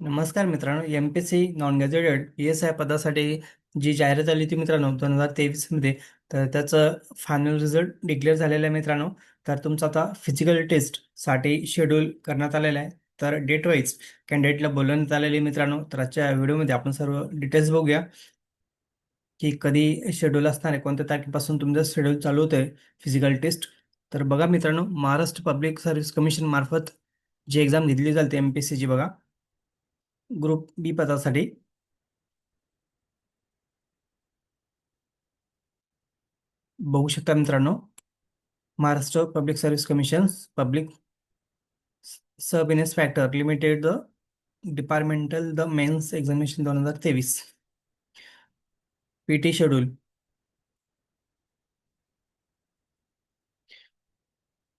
नमस्कार मित्रांनो M P C non gazetted P S I पदासाठी जी जाहिरात आली होती मित्रांनो दोन हजार तेवीसमध्ये तर त्याचं फायनल रिझल्ट डिक्लेअर झालेलं आहे मित्रांनो. तर तुमचं आता फिजिकल टेस्टसाठी शेड्यूल करण्यात आलेलं आहे. तर डेट वाईज कॅन्डिडेटला बोलवण्यात आलेली मित्रांनो. तर आजच्या व्हिडिओमध्ये आपण सर्व डिटेल्स बघूया की कधी शेड्यूल असणार आहे कोणत्या तारखेपासून तुमचं शेड्यूल चालू होतं आहे फिजिकल टेस्ट तर बघा मित्रांनो महाराष्ट्र पब्लिक सर्व्हिस कमिशन मार्फत जी एक्झाम घेतली जाते एम पी सीची बघा. ग्रुप बी पदासाठी. बघू शकता मित्रांनो Maharashtra public service commission public sub factor limited the departmental the mains examination दोन हजार तेवीस. P T schedule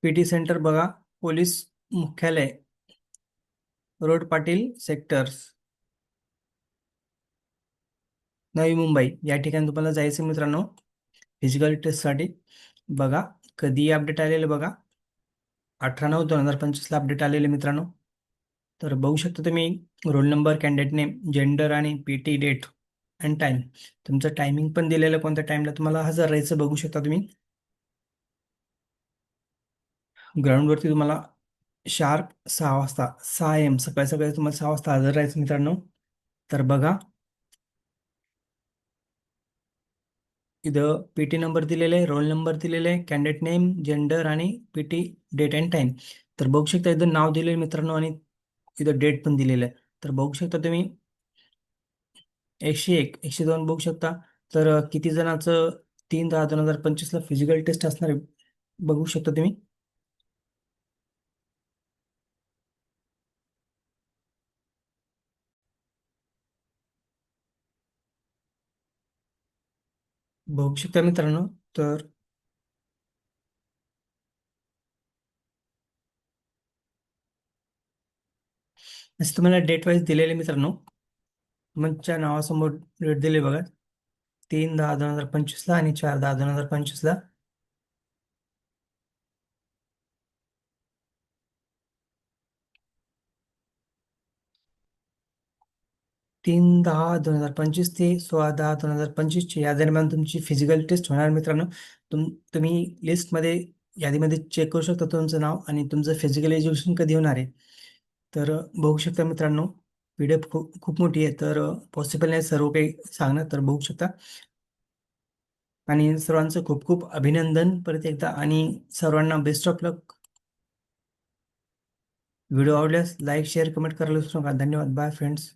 P T center बघा पोलीस मुख्यालय. Road Patil sectors. नवी मुंबई या ठिकाणी तुम्हाला जायचं मित्रांनो. फिजिकल टेस्टसाठी बघा कधी अपडेट आलेलं बघा. अठरा नऊ दोन हजार पंचवीसला अपडेट आलेले मित्रांनो. तर बघू शकता तुम्ही roll number candidate name gender आणि P T date and time तुमचं टायमिंग पण दिलेलं कोणत्या टाईमला तुम्हाला हजर राहायचं बघू शकता तुम्ही. ग्राउंडवरती तुम्हाला शार्प सहा वाजता सहा एम सकाळी सकाळी तुम्हाला सहा वाजता हजर राहायचं मित्रांनो. तर बघा. इथं पी टी नंबर दिलेला आहे रोल नंबर दिलेला आहे कॅन्डिडेट नेम जेंडर आणि P T date and time तर बघू शकता इथं नाव दिलेलं आहे मित्रांनो आणि इथं डेट पण दिलेलं आहे. तर बघू शकता तुम्ही. एकशे एक एकशे दोन बघू शकता. तर किती जणांचं? तीन दहा दोन हजार पंचवीसला फिजिकल टेस्ट असणार आहे. बघू शकता तुम्ही. बघू शकता मित्रांनो तर असं तुम्हाला डेट वाईज दिलेले मित्रांनो तुमच्या नावासमोर डेट दिले बघा. तीन दहा दोन हजार पंचवीसला आणि चार दहा दोन हजार पंचवीसला. तीन दहा दोन हजार पंचवीस ते सोळा दहा दोन हजार पंचवीसची या दरम्यान तुमची फिजिकल टेस्ट होणार मित्रांनो. तुम तुम्ही लिस्टमध्ये यादीमध्ये चेक करू शकता तुमचं नाव आणि तुमचं फिजिकल एज्युकेशन कधी होणार आहे. तर बघू शकता मित्रांनो पी डी एफ खूप खूप मोठी आहे तर पॉसिबल नाही सर्व काही सांगणं तर बघू शकता. आणि सर्वांचं खूप खूप अभिनंदन परत एकदा आणि सर्वांना बेस्ट ऑफ लक व्हिडिओ आवडल्यास लाईक शेअर कमेंट करायला विसरू नका. धन्यवाद. Bye friends